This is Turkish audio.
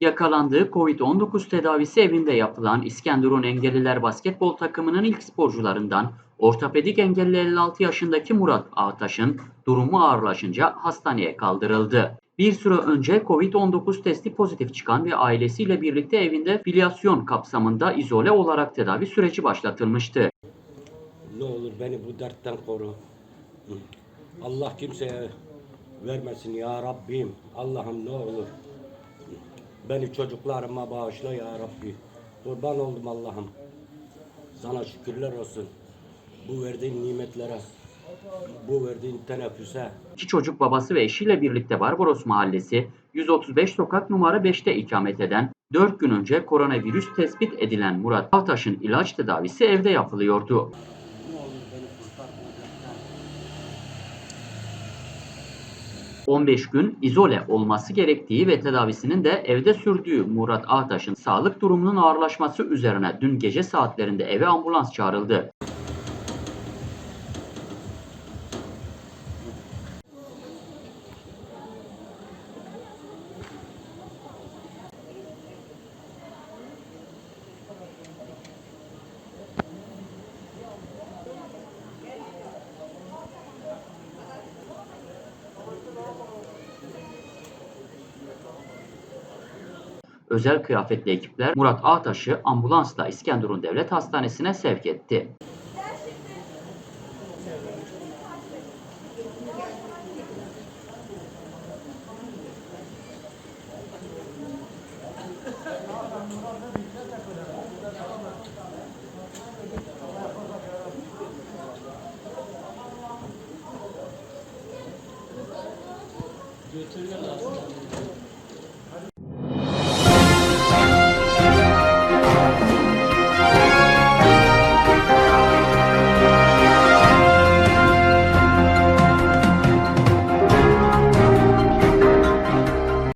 Yakalandığı Covid-19 tedavisi evinde yapılan İskenderun Engelliler Basketbol takımının ilk sporcularından ortopedik engelli 56 yaşındaki Murat Ağtaş'ın durumu ağırlaşınca hastaneye kaldırıldı. Bir süre önce Covid-19 testi pozitif çıkan ve ailesiyle birlikte evinde filyasyon kapsamında izole olarak tedavi süreci başlatılmıştı. Ne olur beni bu dertten koru. Allah kimseye vermesin ya Rabbim. Allah'ım ne olur. Beni çocuklarıma bağışla ya Rabbi. Kurban oldum Allah'ım. Sana şükürler olsun. Bu verdiğin nimetlere, bu verdiğin teneffüse, İki çocuk babası ve eşiyle birlikte Barbaros Mahallesi 135 sokak numara 5'te ikamet eden 4 gün önce koronavirüs tespit edilen Murat Ağtaş'ın ilaç tedavisi evde yapılıyordu. 15 gün izole olması gerektiği ve tedavisinin de evde sürdüğü Murat Ağtaş'ın sağlık durumunun ağırlaşması üzerine dün gece saatlerinde eve ambulans çağrıldı. Özel kıyafetli ekipler Murat Ağtaş'ı ambulansla İskenderun Devlet Hastanesi'ne sevk etti. Götürüyorlar.